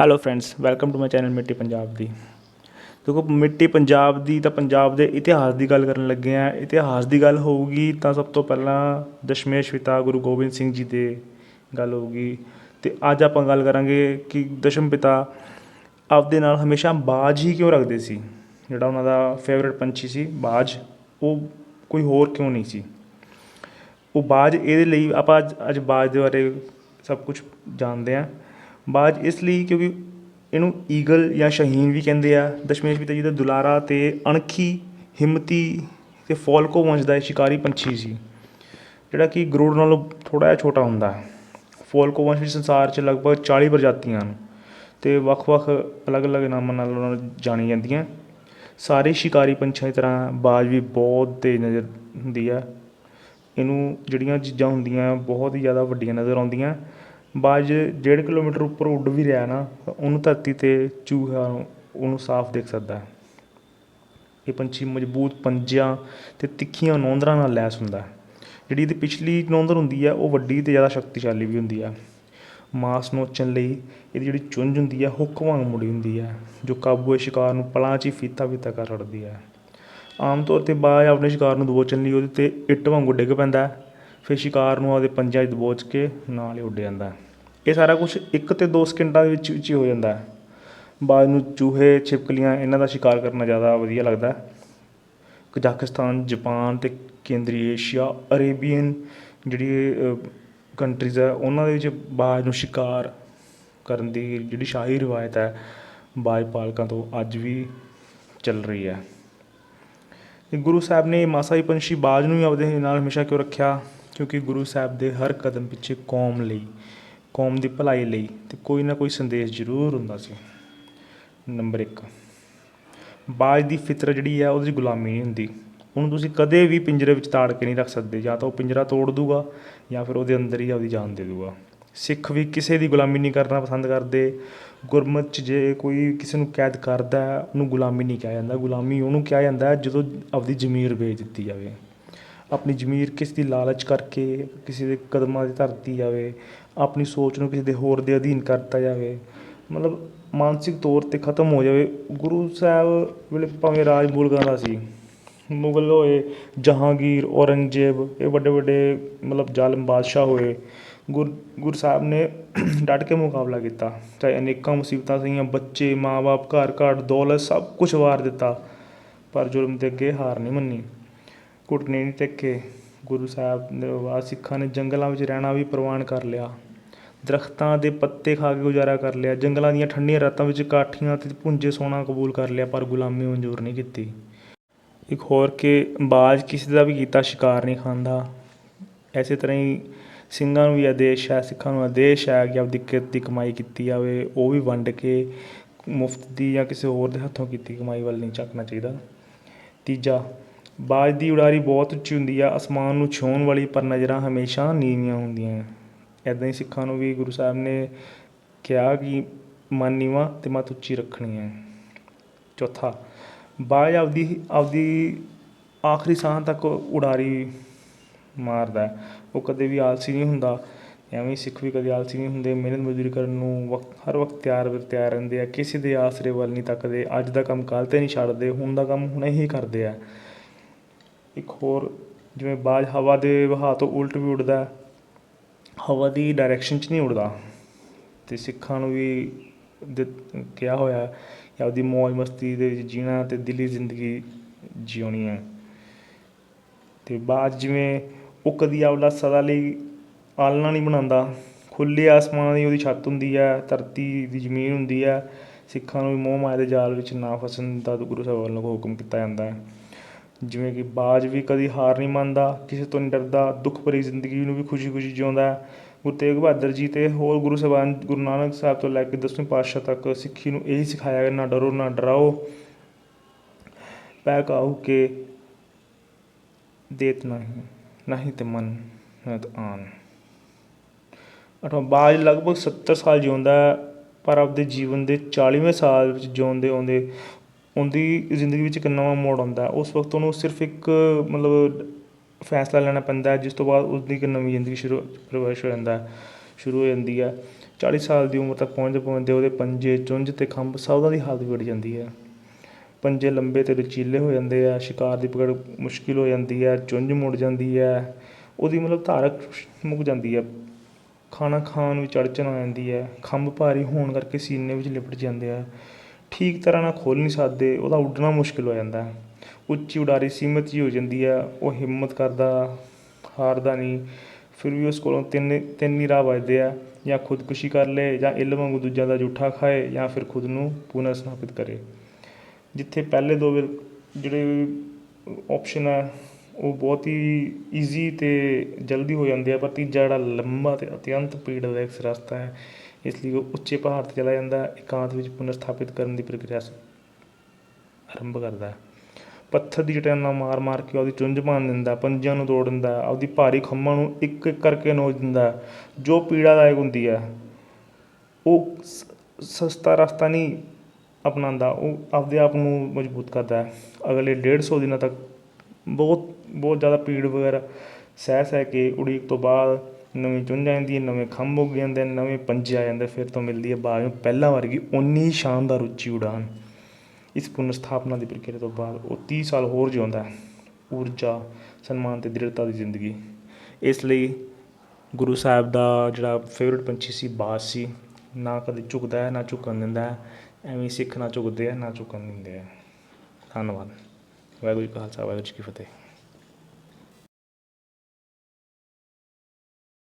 Hello friends welcome to my channel ਮਿੱਟੀ ਪੰਜਾਬ ਦੀ। ਦੇਖੋ, ਮਿੱਟੀ ਪੰਜਾਬ ਦੀ ਤਾਂ ਪੰਜਾਬ ਦੇ ਇਤਿਹਾਸ ਦੀ ਗੱਲ ਕਰਨ ਲੱਗੇ ਆ ਇਤਿਹਾਸ ਦੀ ਗੱਲ ਹੋਊਗੀ ਤਾਂ ਸਭ ਤੋਂ ਪਹਿਲਾਂ ਦਸ਼ਮੇਸ਼ ਪਿਤਾ ਗੁਰੂ ਗੋਬਿੰਦ ਸਿੰਘ ਜੀ ਦੇ ਗੱਲ ਹੋਊਗੀ। ਤੇ ਅੱਜ ਆਪਾਂ ਗੱਲ ਕਰਾਂਗੇ ਕਿ ਦਸ਼ਮ ਪਿਤਾ ਆਪਦੇ ਨਾਲ ਹਮੇਸ਼ਾ ਬਾਜ ਹੀ ਕਿਉਂ ਰੱਖਦੇ ਸੀ? ਜਿਹੜਾ ਉਹਨਾਂ ਦਾ ਫੇਵਰਿਟ ਪੰਛੀ ਸੀ, ਬਾਜ, ਉਹ ਕੋਈ ਹੋਰ ਕਿਉਂ ਨਹੀਂ ਸੀ? ਉਹ ਬਾਜ ਇਹਦੇ ਲਈ ਆਪਾਂ ਅੱਜ ਅੱਜ ਬਾਜ ਦੇ ਬਾਰੇ ਸਭ ਕੁਝ ਜਾਣਦੇ ਹਾਂ। ਬਾਜ ਇਸ ਲਈ ਕਿਉਂਕਿ ਇਹਨੂੰ ਈਗਲ ਜਾਂ ਸ਼ਾਹੀਨ ਵੀ ਕਹਿੰਦੇ ਆ, ਦਸ਼ਮੇਸ਼ ਪਿਤਾ ਜੀ ਦਾ ਦੁਲਾਰਾ ਅਤੇ ਅਣਖੀ, ਹਿੰਮਤੀ ਅਤੇ ਫੋਲਕੋ ਵੰਸ਼ ਦਾ ਇਹ ਸ਼ਿਕਾਰੀ ਪੰਛੀ ਸੀ, ਜਿਹੜਾ ਕਿ ਗਰੁੜ ਨਾਲੋਂ ਥੋੜ੍ਹਾ ਜਿਹਾ ਛੋਟਾ ਹੁੰਦਾ ਹੈ। ਫੋਲਕੋ ਵੰਸ਼ ਵਿੱਚ ਸੰਸਾਰ 'ਚ ਲਗਭਗ 40 ਪ੍ਰਜਾਤੀਆਂ ਹਨ ਅਤੇ ਵੱਖ-ਵੱਖ ਅਲੱਗ-ਅਲੱਗ ਨਾਮਾਂ ਨਾਲ ਉਹਨਾਂ ਨੂੰ ਜਾਣੀ ਜਾਂਦੀਆਂ। ਸਾਰੇ ਸ਼ਿਕਾਰੀ ਪੰਛੀਆਂ ਦੀ ਤਰ੍ਹਾਂ ਬਾਜ ਵੀ ਬਹੁਤ ਤੇਜ਼ ਨਜ਼ਰ ਹੁੰਦੀ ਆ। ਇਹਨੂੰ ਜਿਹੜੀਆਂ ਚੀਜ਼ਾਂ ਹੁੰਦੀਆਂ ਬਹੁਤ ਹੀ ਜ਼ਿਆਦਾ ਵੱਡੀਆਂ ਨਜ਼ਰ ਆਉਂਦੀਆਂ। ਬਾਜ ਡੇਢ ਕਿਲੋਮੀਟਰ ਉੱਪਰ ਉੱਡ ਵੀ ਰਿਹਾ ਨਾ ਉਹਨੂੰ ਧਰਤੀ ਤੇ ਚੂਹਾ ਉਹਨੂੰ ਸਾਫ਼ ਦੇਖ ਸਕਦਾ ਇਹ ਪੰਛੀ ਮਜ਼ਬੂਤ ਪੰਜਿਆਂ ਅਤੇ ਤਿੱਖੀਆਂ ਨੋਂਦਰਾਂ ਨਾਲ ਲੈਸ ਹੁੰਦਾ ਜਿਹੜੀ ਇਹਦੀ ਪਿਛਲੀ ਨੋਂਦਰ ਹੁੰਦੀ ਹੈ, ਉਹ ਵੱਡੀ ਅਤੇ ਜ਼ਿਆਦਾ ਸ਼ਕਤੀਸ਼ਾਲੀ ਵੀ ਹੁੰਦੀ ਹੈ। ਮਾਸ ਨੋਚਣ ਲਈ ਇਹਦੀ ਜਿਹੜੀ ਚੁੰਝ ਹੁੰਦੀ ਹੈ ਹੁੱਕ ਵਾਂਗ ਮੁੜੀ ਹੁੰਦੀ ਹੈ, ਜੋ ਕਾਬੂ ਸ਼ਿਕਾਰ ਨੂੰ ਪਲਾਂ 'ਚ ਹੀ ਫੀਤਾ ਫੀਤਾ ਕਰ ਛੱਡਦੀ ਹੈ। ਆਮ ਤੌਰ ਤੇ ਬਾਜ ਆਪਣੇ ਸ਼ਿਕਾਰ ਨੂੰ ਦਬੋਚਣ ਲਈ ਉਹਦੇ ਤੇ ਇੱਟ ਵਾਂਗੂ ਡਿੱਗ ਪੈਂਦਾ ਫਿਰ ਸ਼ਿਕਾਰ ਨੂੰ ਆਪਦੇ ਪੰਜਿਆਂ 'ਚ ਦਬੋਚ ਕੇ ਨਾਲ ਹੀ ਉੱਡ ਜਾਂਦਾ ਇਹ ਸਾਰਾ ਕੁਝ ਇੱਕ ਅਤੇ ਦੋ ਸਕਿੰਟਾਂ ਦੇ ਵਿੱਚ ਵਿੱਚ ਹੀ ਹੋ ਜਾਂਦਾ ਹੈ। ਬਾਜ ਨੂੰ ਚੂਹੇ, ਛਿਪਕਲੀਆਂ ਇਹਨਾਂ ਦਾ ਸ਼ਿਕਾਰ ਕਰਨਾ ਜ਼ਿਆਦਾ ਵਧੀਆ ਲੱਗਦਾ ਹੈ। ਕਜ਼ਾਕਿਸਤਾਨ ਜਾਪਾਨ ਤੇ ਕੇਂਦਰੀ ਏਸ਼ੀਆ, ਅਰੇਬੀਅਨ ਜਿਹੜੀ ਕੰਟਰੀਜ਼ ਹੈ, ਉਹਨਾਂ ਦੇ ਵਿੱਚ ਬਾਜ ਨੂੰ ਸ਼ਿਕਾਰ ਕਰਨ ਦੀ ਜਿਹੜੀ ਸ਼ਾਹੀ ਰਿਵਾਇਤ ਹੈ, ਬਾਜ ਪਾਲਕਾਂ ਤੋਂ ਅੱਜ ਵੀ ਚੱਲ ਰਹੀ ਹੈ। ਗੁਰੂ ਸਾਹਿਬ ਨੇ ਮਾਸਾਈ ਪੰਛੀ ਬਾਜ ਨੂੰ ਹੀ ਆਪਦੇ ਨਾਲ ਹਮੇਸ਼ਾ ਕਿਉਂ ਰੱਖਿਆ? ਕਿਉਂਕਿ ਗੁਰੂ ਸਾਹਿਬ ਦੇ ਹਰ ਕਦਮ ਪਿੱਛੇ ਕੌਮ ਲਈ, ਕੌਮ ਦੀ ਭਲਾਈ ਲਈ ਤੇ ਕੋਈ ਨਾ ਕੋਈ ਸੰਦੇਸ਼ ਜ਼ਰੂਰ ਹੁੰਦਾ ਸੀ। ਨੰਬਰ 1 ਬਾਜ ਦੀ ਫਿਤਰ ਜਿਹੜੀ ਹੈ ਉਹਦੀ ਗੁਲਾਮੀ ਨਹੀਂ ਹੁੰਦੀ। ਉਹਨੂੰ ਤੁਸੀਂ ਕਦੇ ਵੀ ਪਿੰਜਰੇ ਵਿੱਚ ਤਾੜ ਕੇ ਨਹੀਂ ਰੱਖ ਸਕਦੇ। ਜਾਂ ਤਾਂ ਉਹ ਪਿੰਜਰਾ ਤੋੜ ਦੂਗਾ ਜਾਂ ਫਿਰ ਉਹਦੇ ਅੰਦਰ ਹੀ ਆਪਦੀ ਜਾਨ ਦੇ ਦੂਗਾ। ਸਿੱਖ ਵੀ ਕਿਸੇ ਦੀ ਗੁਲਾਮੀ ਨਹੀਂ ਕਰਨਾ ਪਸੰਦ ਕਰਦੇ। ਗੁਰਮਤ 'ਚ ਜੇ ਕੋਈ ਕਿਸੇ ਨੂੰ ਕੈਦ ਕਰਦਾ, ਉਹਨੂੰ ਗੁਲਾਮੀ ਨਹੀਂ ਕਿਹਾ ਜਾਂਦਾ। ਗੁਲਾਮੀ ਉਹਨੂੰ ਕਿਹਾ ਜਾਂਦਾ ਜਦੋਂ ਆਪਦੀ ਜ਼ਮੀਰ ਵੇਚ ਦਿੱਤੀ ਜਾਵੇ। ਆਪਣੀ ਜ਼ਮੀਰ ਕਿਸੇ ਦੀ ਲਾਲਚ ਕਰਕੇ, ਕਿਸੇ ਦੇ ਕਦਮਾਂ 'ਤੇ ਧਰਤੀ ਜਾਵੇ, ਆਪਣੀ ਸੋਚ ਨੂੰ ਕਿਸੇ ਦੇ ਹੋਰ ਦੇ ਅਧੀਨ ਕਰਤਾ ਜਾਵੇ, ਮਤਲਬ ਮਾਨਸਿਕ ਤੌਰ 'ਤੇ ਖਤਮ ਹੋ ਜਾਵੇ। ਗੁਰੂ ਸਾਹਿਬ ਵੇਲੇ ਭਾਵੇਂ ਰਾਜ ਮੁਲਕਾਂ ਦਾ ਸੀ, ਮੁਗਲ ਹੋਏ, ਜਹਾਂਗੀਰ, ਔਰੰਗਜ਼ੇਬ, ਇਹ ਵੱਡੇ ਵੱਡੇ ਮਤਲਬ ਜ਼ਾਲਮ ਬਾਦਸ਼ਾਹ ਹੋਏ, ਗੁਰ, ਗੁਰੂ ਸਾਹਿਬ ਨੇ ਡਟ ਕੇ ਮੁਕਾਬਲਾ ਕੀਤਾ। ਚਾਹੇ ਅਨੇਕਾਂ ਮੁਸੀਬਤਾਂ ਸੀਗੀਆਂ, ਬੱਚੇ, ਮਾਂ-ਬਾਪ ਘਰ ਘਾਟ ਦੌਲਤ, ਸਭ ਕੁਝ ਵਾਰ ਦਿੱਤਾ, ਪਰ ਜ਼ੁਲਮ ਦੇ ਅੱਗੇ ਹਾਰ ਨਹੀਂ ਮੰਨੀ। ਘੁਟਨੇ ਨਹੀਂ ਟੇਕੇ। ਗੁਰੂ ਸਾਹਿਬ ਦੇ ਬਾਅਦ ਸਿੱਖਾਂ ਨੇ ਜੰਗਲਾਂ ਵਿੱਚ ਰਹਿਣਾ ਵੀ ਪ੍ਰਵਾਨ ਕਰ ਲਿਆ। ਦਰੱਖਤਾਂ ਦੇ ਪੱਤੇ ਖਾ ਕੇ ਗੁਜ਼ਾਰਾ ਕਰ ਲਿਆ। ਜੰਗਲਾਂ ਦੀਆਂ ਠੰਡੀਆਂ ਰਾਤਾਂ ਵਿੱਚ ਕਾਠੀਆਂ ਤੇ ਭੁੰਜੇ ਸੋਣਾ ਕਬੂਲ ਕਰ ਲਿਆ, ਪਰ ਗੁਲਾਮੀ ਮਨਜ਼ੂਰ ਨਹੀਂ ਕੀਤੀ। ਇੱਕ ਹੋਰ ਕਿ ਬਾਜ ਕਿਸੇ ਦਾ ਵੀ ਕੀਤਾ ਸ਼ਿਕਾਰ ਨਹੀਂ ਖਾਂਦਾ। ਐਸੇ ਤਰ੍ਹਾਂ ਹੀ ਸਿੰਘਾਂ ਨੂੰ ਵੀ ਆਦੇਸ਼ ਹੈ, ਸਿੱਖਾਂ ਨੂੰ ਆਦੇਸ਼ ਹੈ ਕਿ ਆਪਦੀ ਕਿਰਤ ਦੀ ਕਮਾਈ ਕੀਤੀ ਜਾਵੇ। ਉਹ ਵੀ ਵੰਡ ਕੇ ਮੁਫਤ ਦੀ ਜਾਂ ਕਿਸੇ ਹੋਰ ਦੇ ਹੱਥੋਂ ਕੀਤੀ ਕਮਾਈ ਵੱਲ ਨਹੀਂ ਝਾਕਣਾ ਚਾਹੀਦਾ। ਤੀਜਾ ਬਾਜ ਦੀ ਉਡਾਰੀ ਬਹੁਤ ਉੱਚੀ ਹੁੰਦੀ ਆ, ਅਸਮਾਨ ਨੂੰ ਛੂਹਣ ਵਾਲੀ, ਪਰ ਨਜ਼ਰਾਂ ਹਮੇਸ਼ਾ ਨੀਵੀਆਂ ਹੁੰਦੀਆਂ ਇੱਦਾਂ ਹੀ ਸਿੱਖਾਂ ਨੂੰ ਵੀ ਗੁਰੂ ਸਾਹਿਬ ਨੇ ਕਿਹਾ ਕਿ ਮਨ ਨੀਵਾਂ ਅਤੇ ਮੱਤ ਉੱਚੀ ਰੱਖਣੀ ਹੈ। ਚੌਥਾ, ਬਾਜ ਆਪਦੀ ਆਪਦੀ ਆਖਰੀ ਸਾਹ ਤੱਕ ਉਡਾਰੀ ਮਾਰਦਾ ਉਹ ਕਦੇ ਵੀ ਆਲਸੀ ਨਹੀਂ ਹੁੰਦਾ, ਐਵੇਂ ਸਿੱਖ ਵੀ ਕਦੇ ਆਲਸੀ ਨਹੀਂ ਹੁੰਦੇ। ਮਿਹਨਤ ਮਜ਼ਦੂਰੀ ਕਰਨ ਨੂੰ ਵਕਤ, ਹਰ ਵਕਤ ਤਿਆਰ ਬਰ ਤਿਆਰ ਰਹਿੰਦੇ ਆ। ਕਿਸੇ ਦੇ ਆਸਰੇ ਵੱਲ ਨਹੀਂ ਤੱਕਦੇ। ਅੱਜ ਦਾ ਕੰਮ ਕੱਲ੍ਹ 'ਤੇ ਨਹੀਂ ਛੱਡਦੇ, ਹੁਣ ਦਾ ਕੰਮ ਹੁਣੇ ਹੀ ਕਰਦੇ ਆ। ਇੱਕ ਹੋਰ, ਜਿਵੇਂ ਬਾਜ ਹਵਾ ਦੇ ਵਹਾਅ ਤੋਂ ਉਲਟ ਵੀ ਉੱਡਦਾ ਹਵਾ ਦੀ ਡਾਇਰੈਕਸ਼ਨ 'ਚ ਨਹੀਂ ਉੱਡਦਾ। ਅਤੇ ਸਿੱਖਾਂ ਨੂੰ ਵੀ ਕਿਹਾ ਹੋਇਆ ਕਿ ਆਪਦੀ ਮੌਜ ਮਸਤੀ ਦੇ ਵਿੱਚ ਜੀਣਾ ਤੇ ਦਿਲੀ ਜ਼ਿੰਦਗੀ ਜਿਉਣੀ ਹੈ। ਤੇ ਬਾਜ ਜਿਵੇਂ ਉਹ ਕਦੀ ਆਪਦਾ ਸਦਾ ਲਈ ਆਲਣਾ ਨਹੀਂ ਬਣਾਉਂਦਾ। ਖੁੱਲੇ ਆਸਮਾਨ ਦੀ ਉਹਦੀ ਛੱਤ ਹੁੰਦੀ ਹੈ, ਧਰਤੀ ਦੀ ਜ਼ਮੀਨ ਹੁੰਦੀ ਹੈ। ਸਿੱਖਾਂ ਨੂੰ ਵੀ ਮੋਹ ਮਾਇਆ ਦੇ ਜਾਲ ਵਿੱਚ ਨਾ ਫਸਣ ਦਾ ਗੁਰੂ ਸਾਹਿਬ ਵੱਲੋਂ ਹੁਕਮ ਕੀਤਾ ਜਾਂਦਾ ਹੈ। ਜਿਵੇਂ ਕਿ ਬਾਜ ਵੀ ਕਦੀ ਹਾਰ ਨਹੀਂ ਮੰਨਦਾ ਕਿਸੇ ਤੋਂ ਨਹੀਂ ਡਰਦਾ ਦੁੱਖ ਭਰੀ ਜ਼ਿੰਦਗੀ ਨੂੰ ਵੀ ਖੁਸ਼ੀ-ਖੁਸ਼ੀ ਜਿਉਂਦਾ ਗੁਰੂ ਤੇਗ ਬਹਾਦਰ ਜੀ ਤੇ ਹੋਰ ਗੁਰੂ ਸਾਹਿਬਾਨ ਗੁਰੂ ਨਾਨਕ ਸਾਹਿਬ ਤੋਂ ਲੈ ਕੇ ਦਸਵੇਂ ਪਾਤਸ਼ਾਹ ਤੱਕ ਸਿੱਖੀ ਨੂੰ ਇਹੀ ਸਿਖਾਇਆ ਗਿਆ ਨਾ ਡਰੋ ਨਾ ਡਰਾਓ। ਪੈ ਕਾਹੂ ਕੇ ਦੇਤ ਨਹੀਂ ਨਹੀਂ ਤੇ ਮਨ ਨਤ ਆਨ। ਅਠਵਾ ਬਾਜ ਲਗਭਗ 70 ਸਾਲ ਜਿਉਂਦਾ ਹੈ, ਪਰ ਆਪਦੇ ਜੀਵਨ ਦੇ 40ਵੇਂ ਸਾਲ ਵਿੱਚ ਜਿਉਂਦੇ ਆਉਂਦੇ ਉਹਦੀ ਜ਼ਿੰਦਗੀ ਵਿੱਚ ਇੱਕ ਨਵਾਂ ਮੋੜ ਆਉਂਦਾ ਉਸ ਵਕਤ ਉਹਨੂੰ ਸਿਰਫ ਇੱਕ, ਮਤਲਬ, ਫੈਸਲਾ ਲੈਣਾ ਪੈਂਦਾ ਜਿਸ ਤੋਂ ਬਾਅਦ ਉਸਦੀ ਇੱਕ ਨਵੀਂ ਜ਼ਿੰਦਗੀ ਸ਼ੁਰੂ, ਪ੍ਰਵੇਸ਼ ਹੋ ਜਾਂਦਾ ਸ਼ੁਰੂ ਹੋ ਜਾਂਦੀ ਹੈ। 40 ਸਾਲ ਦੀ ਉਮਰ ਤੱਕ ਪਹੁੰਚਦੇ ਪਹੁੰਚਦੇ ਉਹਦੇ ਪੰਜੇ ਚੁੰਝ ਤੇ ਖੰਭ ਸਭ ਦੀ ਹਾਲਤ ਵਿਗੜ ਜਾਂਦੀ ਹੈ। ਪੰਜੇ ਲੰਬੇ ਤੇ ਲਚੀਲੇ ਹੋ ਜਾਂਦੇ ਆ, ਸ਼ਿਕਾਰ ਦੀ ਪਕੜ ਮੁਸ਼ਕਿਲ ਹੋ ਜਾਂਦੀ ਹੈ ਚੁੰਝ ਮੁੜ ਜਾਂਦੀ ਹੈ, ਉਹਦੀ ਮਤਲਬ ਧਾਰਕ ਮੁੱਕ ਜਾਂਦੀ ਹੈ। ਖਾਣਾ ਖਾਣ ਵਿੱਚ ਅੜਚਨ ਆ ਜਾਂਦੀ ਹੈ, ਖੰਭ ਭਾਰੀ ਹੋਣ ਕਰਕੇ ਸੀਨੇ ਵਿੱਚ ਲਿਪਟ ਜਾਂਦੇ ਆ। ਠੀਕ ਤਰ੍ਹਾਂ ਨਾਲ ਖੋਲ੍ਹ ਨਹੀਂ ਸਕਦੇ, ਉਹਦਾ ਉੱਡਣਾ ਮੁਸ਼ਕਿਲ ਹੋ ਜਾਂਦਾ ਉੱਚੀ ਉਡਾਰੀ ਸੀਮਤ ਜਿਹੀ ਹੋ ਜਾਂਦੀ ਹੈ, ਉਹ ਹਿੰਮਤ ਕਰਦਾ, ਹਾਰਦਾ ਨਹੀਂ। ਫਿਰ ਵੀ ਉਸ ਕੋਲੋਂ ਤਿੰਨ ਤਿੰਨ ਹੀ ਰਾਹ ਵੱਜਦੇ ਆ, ਜਾਂ ਖੁਦਕੁਸ਼ੀ ਕਰ ਲਏ ਜਾਂ ਇੱਲ ਵਾਂਗੂ ਦੂਜਿਆਂ ਦਾ ਜੂਠਾ ਖਾਏ, ਜਾਂ ਫਿਰ ਖੁਦ ਨੂੰ ਪੁਨਰ ਸਥਾਪਿਤ ਕਰੇ। ਜਿੱਥੇ ਪਹਿਲੇ ਦੋ ਵਿਰ- ਜਿਹੜੇ ਆਪਸ਼ਨ ਹੈ ਉਹ ਬਹੁਤ ਹੀ ਈਜ਼ੀ ਅਤੇ ਜਲਦੀ ਹੋ ਜਾਂਦੇ ਆ, ਪਰ ਤੀਜਾ ਜਿਹੜਾ ਲੰਮਾ ਅਤੇ ਅਤਿਅੰਤ ਪੀੜਾਦਾਇਕ ਰਸਤਾ ਹੈ ਇਸ ਲਈ ਉਹ ਉੱਚੇ ਪਹਾੜ ਤੇ ਚਲਾ ਜਾਂਦਾ ਇਕਾਂਤ ਵਿੱਚ ਪੁਨਰ ਸਥਾਪਿਤ ਕਰਨ ਦੀ ਪ੍ਰਕਿਰਿਆ ਆਰੰਭ ਕਰਦਾ। ਪੱਥਰ ਦੀ ਚਟਾਨ ਨਾਲ ਮਾਰ ਮਾਰ ਕੇ ਉਹਦੀ ਚੁੰਝ ਭੰਨ ਦਿੰਦਾ ਪੰਜਿਆਂ ਨੂੰ ਤੋੜ ਦਿੰਦਾ ਹੈ, ਆਪਦੀ ਭਾਰੀ ਖੰਮਾਂ ਨੂੰ ਇੱਕ ਇੱਕ ਕਰਕੇ ਨੋਚ ਦਿੰਦਾ। ਜੋ ਪੀੜਾਦਾਇਕ ਹੁੰਦੀ ਹੈ ਉਹ ਸ- ਸਸਤਾ ਰਸਤਾ ਨਹੀਂ ਅਪਣਾਉਂਦਾ ਉਹ ਆਪਦੇ ਆਪ ਨੂੰ ਮਜ਼ਬੂਤ ਕਰਦਾ ਹੈ। ਅਗਲੇ 150 ਦਿਨਾਂ ਤੱਕ ਬਹੁਤ ਬਹੁਤ ਜ਼ਿਆਦਾ ਪੀੜ ਵਗੈਰਾ ਸਹਿ ਸਹਿ ਕੇ ਉਡੀਕ ਤੋਂ ਬਾਅਦ ਨਵੀਂ ਚੁੰਝ ਆ ਜਾਂਦੀ ਹੈ, ਨਵੇਂ ਖੰਭ ਉੱਗ ਜਾਂਦੇ ਨੇ, ਨਵੇਂ ਪੰਜੇ ਆ ਜਾਂਦੇ, ਫਿਰ ਤੋਂ ਮਿਲਦੀ ਹੈ ਬਾਅਦ ਨੂੰ ਪਹਿਲਾਂ ਵਰਗੀ ਉਨੀ ਹੀ ਸ਼ਾਨਦਾਰ ਉੱਚੀ ਉਡਾਨ। ਇਸ ਪੁਨਰ ਸਥਾਪਨਾ ਦੀ ਪ੍ਰਕਿਰਿਆ ਤੋਂ ਬਾਅਦ ਉਹ 30 ਸਾਲ ਹੋਰ ਜਿਉਂਦਾ ਹੈ। ਊਰਜਾ, ਸਨਮਾਨ ਤੇ ਦ੍ਰਿੜਤਾ ਦੀ ਜ਼ਿੰਦਗੀ। ਇਸ ਲਈ ਗੁਰੂ ਸਾਹਿਬ ਦਾ ਜਿਹੜਾ ਫੇਵਰਿਟ ਪੰਛੀ ਸੀ, ਬਾਜ਼ ਸੀ, ਨਾ ਕਦੇ ਝੁਕਦਾ ਹੈ, ਨਾ ਝੁਕਣ ਦਿੰਦਾ ਹੈ। ਐਵੇਂ ਸਿੱਖ ਨਾ ਝੁਕਦੇ ਆ ਨਾ ਝੁਕਣ ਦਿੰਦੇ ਆ ਧੰਨਵਾਦ। ਵਾਹਿਗੁਰੂ ਜੀ ਕਾ ਖਾਲਸਾ, ਵਾਹਿਗੁਰੂ ਜੀ ਕੀ ਫਤਿਹ।